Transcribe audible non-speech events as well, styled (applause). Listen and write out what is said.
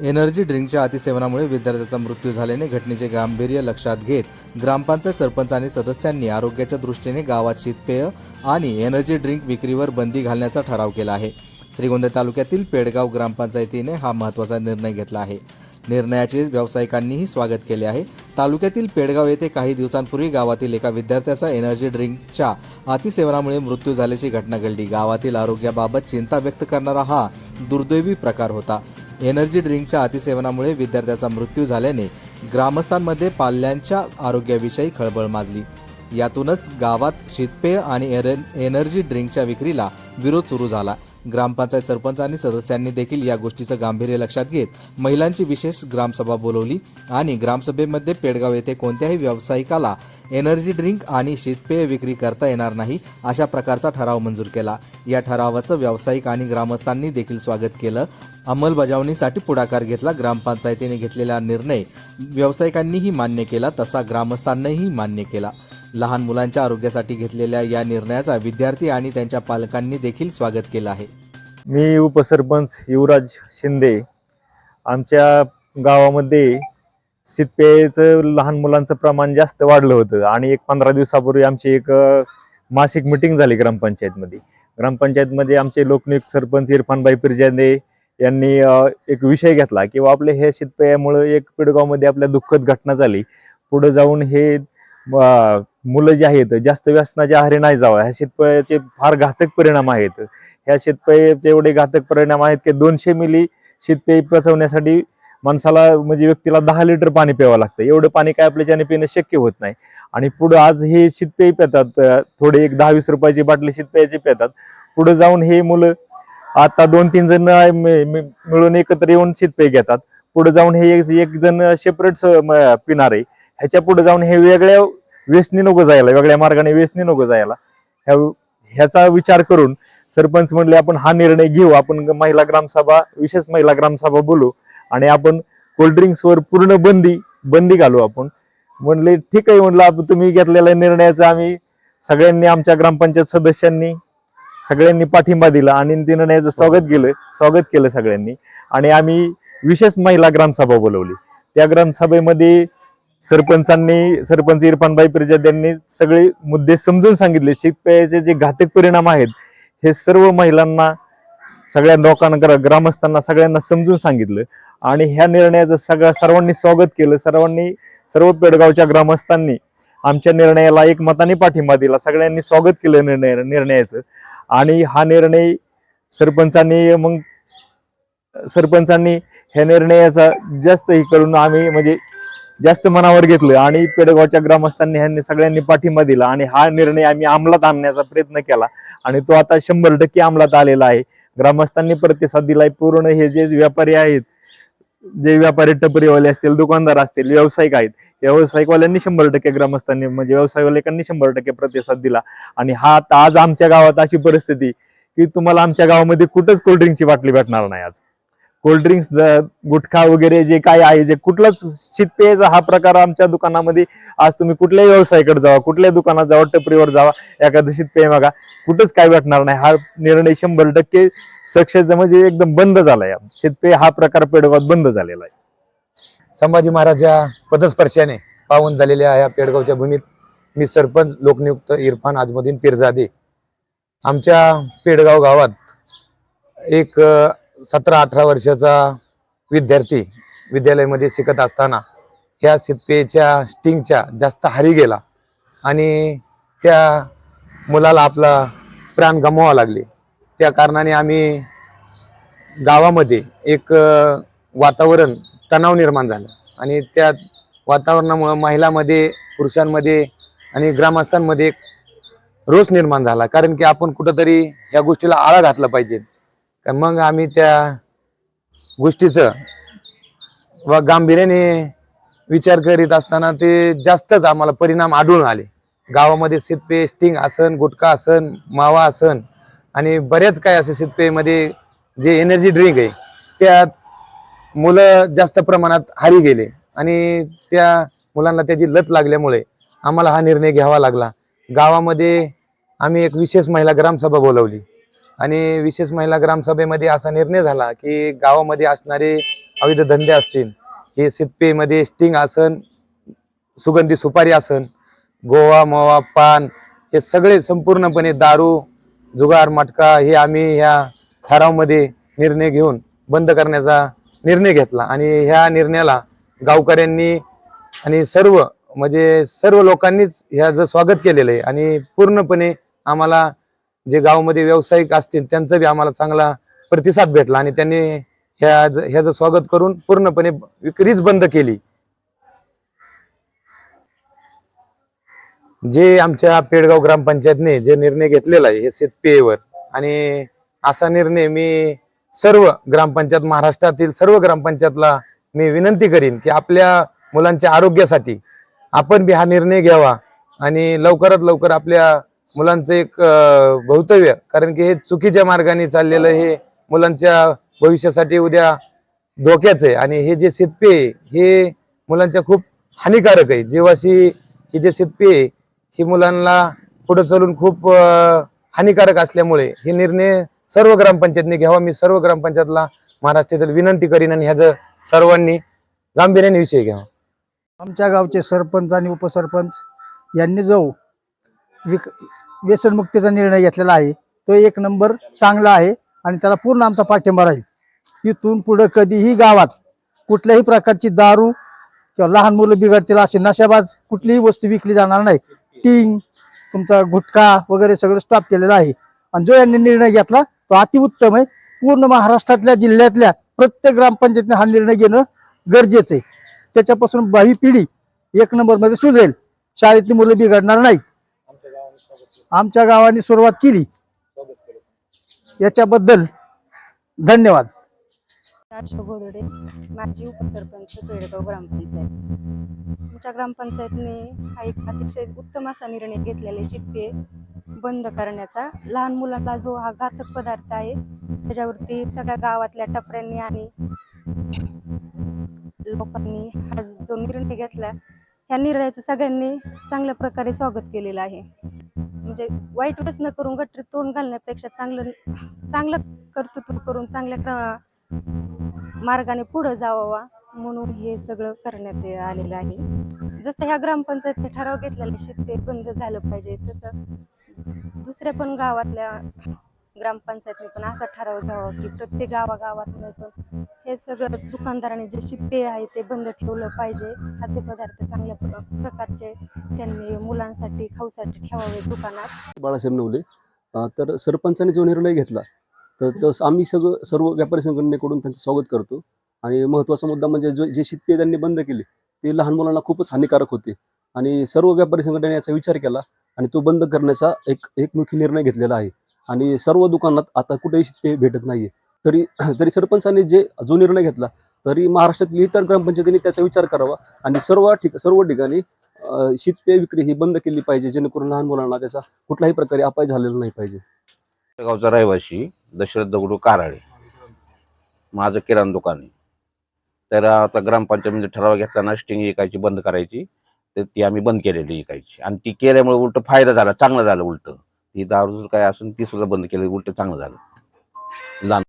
Energy ड्रिंकच्या अतिसेवनामुळे विद्यार्थ्याचा मृत्यू झाल्याने घटनेचे गांभीर्य लक्षात घेत ग्रामपंचायत सरपंच आणि सदस्यांनी आरोग्याच्या दृष्टीने गावात शीतपेय आणि एनर्जी ड्रिंक विक्रीवर बंदी घालण्याचा ठराव केला आहे. श्रीगोंदा तालुक्यातील पेडगाव ग्रामपंचायतीने हा महत्त्वाचा निर्णय घेतला आहे. निर्णयाचे व्यावसायिकांनीही स्वागत केले आहे. तालुक्यातील पेडगाव येथे काही दिवसांपूर्वी गावातील एका विद्यार्थ्याचा एनर्जी ड्रिंकच्या अतिसेवनामुळे मृत्यू झाल्याची घटना घडली. गावातील आरोग्याबाबत चिंता व्यक्त करणारा हा दुर्दैवी प्रकार होता. एनर्जी ड्रिंकच्या अतिसेवनामुळे विद्यार्थ्याचा मृत्यू झाल्याने ग्रामस्थांमध्ये पाल्यांच्या आरोग्याविषयी खळबळ माजली. यातूनच गावात शीतपेय आणि एनर्जी ड्रिंकच्या विक्रीला विरोध सुरू झाला. ग्रामपंचायत सरपंच आणि सदस्यांनी देखील या गोष्टीचं गांभीर्य लक्षात घेत महिलांची विशेष ग्रामसभा बोलवली. आणि ग्रामसभेमध्ये पेडगाव येथे कोणत्याही व्यावसायिकाला एनर्जी ड्रिंक आणि शीतपेय विक्री करता येणार नाही अशा प्रकारचा ठराव मंजूर केला. या ठरावाचं व्यावसायिक आणि ग्रामस्थांनी देखील स्वागत केलं. अंमलबजावणीसाठी पुढाकार घेतला ग्रामपंचायतीने घेतलेला निर्णय. व्यावसायिकांनीही मान्य केला तसा ग्रामस्थांनीही मान्य केला. लहान मुलांच्या आरोग्यासाठी घेतलेल्या या निर्णयाचा विद्यार्थी आणि त्यांच्या पालकांनी देखील स्वागत केलं आहे. मी उपसरपंच युवराज शिंदे. आमच्या गावामध्ये शीतपेयाचं लहान मुलांचं प्रमाण जास्त वाढलं होतं आणि एक पंधरा दिवसापूर्वी आमची एक मासिक मिटिंग झाली ग्रामपंचायतमध्ये. ग्रामपंचायतमध्ये आमचे लोकनियुक्त सरपंच इरफानबाई पिरजांदे यांनी एक विषय घेतला किंवा आपले हे शीतपेयामुळे एक पिडगावमध्ये आपल्या दुःखद घटना झाली. पुढे जाऊन हे मुलं जे आहेत जास्त व्यसनाच्या आहारी नाही जावं. ह्या शेतपयाचे फार घातक परिणाम आहेत. ह्या शेतपयाचे एवढे घातक परिणाम आहेत की दोनशे मिली शेतपेय पचवण्यासाठी माणसाला म्हणजे व्यक्तीला दहा लिटर पाणी प्यावं लागतं. एवढं पाणी काय आपल्याच्याने पिणं शक्य होत नाही. आणि पुढं आज हे शीतपेय पितात थोडे एक दहा वीस रुपयाची बाटली शीतपेयाची पितात. पुढे जाऊन हे मुलं आता दोन तीन जण मिळून एकत्र येऊन शितपे घेतात. पुढे जाऊन हे एक जण सेपरेट पिणार आहे. ह्याच्या पुढे जाऊन हे वेगळ्या व्यसनी नको जायला वेगळ्या मार्गाने व्यसनी नको जायला. ह्या ह्याचा विचार करून सरपंच म्हणले आपण हा निर्णय घेऊ आपण महिला ग्रामसभा विशेष महिला ग्रामसभा बोलू आणि आपण कोल्ड्रिंक्सवर पूर्ण बंदी बंदी घालू आपण. म्हणले ठीक आहे म्हणलं आपण तुम्ही घेतलेल्या निर्णयाचा आम्ही सगळ्यांनी आमच्या ग्रामपंचायत सदस्यांनी सगळ्यांनी पाठिंबा दिला आणि निर्णयाचं स्वागत केलं स्वागत केलं सगळ्यांनी. आणि आम्ही विशेष महिला ग्रामसभा बोलवली. त्या ग्रामसभेमध्ये सरपंचांनी सरपंच इरफानबाई पिरजाद यांनी सगळे मुद्दे समजून सांगितले. शेतकऱ्याचे जे घातक परिणाम आहेत हे सर्व महिलांना सगळ्या लोकांना ग्रामस्थांना सगळ्यांना समजून सांगितलं. आणि ह्या निर्णयाचं सगळ्या सर्वांनी स्वागत केलं. सर्वांनी सर्व पेडगावच्या ग्रामस्थांनी आमच्या निर्णयाला एक मताने पाठिंबा दिला. सगळ्यांनी स्वागत केलं निर्णय निर्णयाचं. आणि हा निर्णय सरपंचांनी मग सरपंचांनी ह्या निर्णयाचा जास्त हे करून आम्ही म्हणजे जास्त मनावर घेतलं आणि पेडगावच्या ग्रामस्थांनी ह्यांनी सगळ्यांनी पाठिंबा दिला आणि हा निर्णय आम्ही अंमलात आणण्याचा प्रयत्न केला. आणि तो आता शंभर टक्के अंमलात आलेला आहे. ग्रामस्थांनी प्रतिसाद दिलाय. पूर्ण हे जे व्यापारी आहेत जे व्यापारी टपरीवाले असतील दुकानदार असतील व्यावसायिक आहेत व्यावसायिकवाल्यांनी शंभर टक्के ग्रामस्थांनी म्हणजे व्यावसायिकवाल्यांनी शंभर टक्के प्रतिसाद दिला. आणि हा आता आज आमच्या गावात अशी परिस्थिती की तुम्हाला आमच्या गावामध्ये कुठंच कोल्ड्रिंकची बाटली भेटणार नाही आज. कोल्ड्रिंक्स गुटखा वगैरे जे काय आहे जे कुठलाच शीतपेयचा हा प्रकार आमच्या दुकानामध्ये आज तुम्ही कुठल्याही व्यवसायाकडे जावा कुठल्याही दुकानात जावा टपरीवर जावा एखादं शीतपेय मागा कुठंच काय भेटणार नाही. हा निर्णय शंभर टक्के सक्सेस म्हणजे एकदम बंद झालाय. शीतपेय हा प्रकार पेडगावात बंद झालेला आहे. संभाजी महाराज या पदस्पर्शाने पावन झालेल्या या पेडगावच्या भूमीत मी सरपंच लोकनियुक्त इरफान आजमुद्दीन पिरजादे. आमच्या पेडगाव गावात एक सतरा अठरा वर्षाचा विद्यार्थी विद्यालयामध्ये शिकत असताना ह्या शीतपेयच्या स्टिंगच्या जास्त हारी गेला आणि त्या मुलाला आपला प्राण गमवावा लागले. त्या कारणाने आम्ही गावामध्ये एक वातावरण तणाव निर्माण झालं आणि त्या वातावरणामुळं महिलामध्ये पुरुषांमध्ये आणि ग्रामस्थांमध्ये एक रोष निर्माण झाला. कारण की आपण कुठंतरी या गोष्टीला आळा घातला पाहिजे. तर मग आम्ही त्या गोष्टीचं व गांभीर्याने विचार करीत असताना ते जास्तच आम्हाला परिणाम आढळून आले. गावामध्ये सितपे स्टिंग आसन गुटखा आसन मावा आसन आणि बऱ्याच काय असे सितपेमध्ये जे एनर्जी ड्रिंक आहे त्यात मुलं जास्त प्रमाणात हारी गेले आणि त्या मुलांना त्याची लत लागल्यामुळे आम्हाला हा निर्णय घ्यावा लागला. गावामध्ये आम्ही एक विशेष महिला ग्रामसभा बोलावली. आणि विशेष महिला ग्रामसभेमध्ये असा निर्णय झाला की गावामध्ये असणारे अवैध धंदे असतील हे शीतपेयमध्ये स्टिंग आसन सुगंधी सुपारी आसन गोवा मोवा पान हे सगळे संपूर्णपणे दारू जुगार मटका हे आम्ही ह्या ठरावमध्ये निर्णय घेऊन बंद करण्याचा निर्णय घेतला. आणि ह्या निर्णयाला गावकऱ्यांनी आणि सर्व म्हणजे सर्व लोकांनीच ह्याचं स्वागत केलेलं आहे. आणि पूर्णपणे आम्हाला जे गावामध्ये व्यावसायिक असतील त्यांचा बी आम्हाला चांगला प्रतिसाद भेटला आणि त्यांनी ह्या ह्याचं स्वागत करून पूर्णपणे विक्रीच बंद केली. जे आमच्या पेडगाव ग्रामपंचायतने जे निर्णय घेतलेला आहे हे शेतपेयेवर आणि असा निर्णय मी सर्व ग्रामपंचायत महाराष्ट्रातील सर्व ग्रामपंचायतला मी विनंती करीन की आपल्या मुलांच्या आरोग्यासाठी आपण बी हा निर्णय घ्यावा आणि लवकरात लवकर आपल्या मुलांचं एक भवितव्य. कारण की हे चुकीच्या मार्गाने चाललेलं हे मुलांच्या भविष्यासाठी उद्या धोक्याचं आहे. आणि हे जे सितपे आहे, हे मुलांच्या खूप हानिकारक आहे. जेव्हाशी हे जे सितपे आहे, ही मुलांना पुढे चालून खूप हानिकारक असल्यामुळे हे निर्णय सर्व ग्रामपंचायतने घ्यावा. मी सर्व ग्रामपंचायतला महाराष्ट्रातील विनंती करीन आणि ह्याचं सर्वांनी गांभीर्याने विषय घ्यावा. आमच्या गावचे सरपंच आणि उपसरपंच यांनी जो विक व्यसनमुक्तीचा निर्णय घेतलेला आहे. तो एक नंबर चांगला आहे आणि त्याला पूर्ण आमचा पाठिंबा राहील. इथून पुढं कधीही गावात कुठल्याही प्रकारची दारू किंवा लहान मुलं बिघडतील असे नशाबाज कुठलीही वस्तू विकली जाणार नाही. टिंग तुमचा गुटखा वगैरे सगळं स्टॉप केलेलं आहे. आणि जो यांनी निर्णय घेतला तो अतिउत्तम आहे. पूर्ण महाराष्ट्रातल्या जिल्ह्यातल्या प्रत्येक ग्रामपंचायतीने हा निर्णय घेणं गरजेचं आहे. त्याच्यापासून भावी पिढी एक नंबरमध्ये सुधरेल. शाळेतली मुलं बिघडणार नाहीत. आमच्या गावाने सुरुवात केली. याच्याबद्दल धन्यवाद. हर्ष गोदडे माजी उपसरपंच बेळगाव ग्रामपंचायत. आमच्या ग्रामपंचायतने हा एक अतिशय उत्तम असा निर्णय घेतलेला शिक्के बंद करण्याचा. लहान मुलांना जो हा घातक पदार्थ आहे त्याच्यावरती सगळ्या गावातल्या टपऱ्यांनी आणि लोकांनी हा जो निर्णय घेतला ह्या निर्णयाचं सगळ्यांनी चांगल्या प्रकारे स्वागत केलेलं आहे. म्हणजे वाईट व्यसन करून गटरीत तोंड घालण्यापेक्षा चांगलं चांगलं कर्तृत्व करून चांगल्या मार्गाने पुढे जावावा म्हणून हे सगळं करण्यात आलेलं आहे. जसं ह्या ग्रामपंचायतने ठराव घेतलेला शेतकरी बंद झालं पाहिजे तसं दुसऱ्या पण गावातल्या ग्रामपंचायतने पण असा ठराव घ्यावा की प्रत्येक गावागावात पण हे सगळं दुकानदारांनी जे शिप्पे आहे ते बंद ठेवलं पाहिजे. खाद्यपदार्थ चांगल्या प्र- प्रकारचे त्यांनी मुलांसाठी खाऊसाठी ठेवावे दुकानात. बाळासाहेब नवले अं, तर सरपंचाने जो निर्णय घेतला तर आम्ही सगळं सर्व व्यापारी संघटनेकडून त्यांचं स्वागत करतो. आणि महत्त्वाचा मुद्दा म्हणजे जो जे शितपे त्यांनी बंद केले ते लहान मुलांना खूपच हानिकारक होते. आणि सर्व व्यापारी संघटनेने याचा विचार केला आणि तो बंद करण्याचा एक एकमुखी निर्णय घेतलेला आहे. आणि सर्व दुकानात आता कुठेही शितपे भेटत नाहीये. तरी (clears throat) जरी सरपंचांनी जे जो निर्णय घेतला तरी महाराष्ट्रातील इतर ग्रामपंचायतींनी त्याचा विचार करावा आणि सर्व ठिक सर्व ठिकाणी शीतपेय विक्री ही बंद केली पाहिजे जेणेकरून लहान मुलांना त्याचा कुठल्याही प्रकारे अपाय झालेला नाही पाहिजे. गावचा रहिवासी दशरथ दगडू काराळे. माझं किराणा दुकान आहे. तर आता ग्रामपंचायतीमध्ये म्हणजे ठराव घेतला स्टिंग विकायची बंद करायची. तर ती आम्ही बंद केलेली विकायची आणि ती केल्यामुळे उलट फायदा झाला चांगलं झालं उलट. ही दारू काय असून ती सुद्धा बंद केली उलट चांगलं झालं. लहान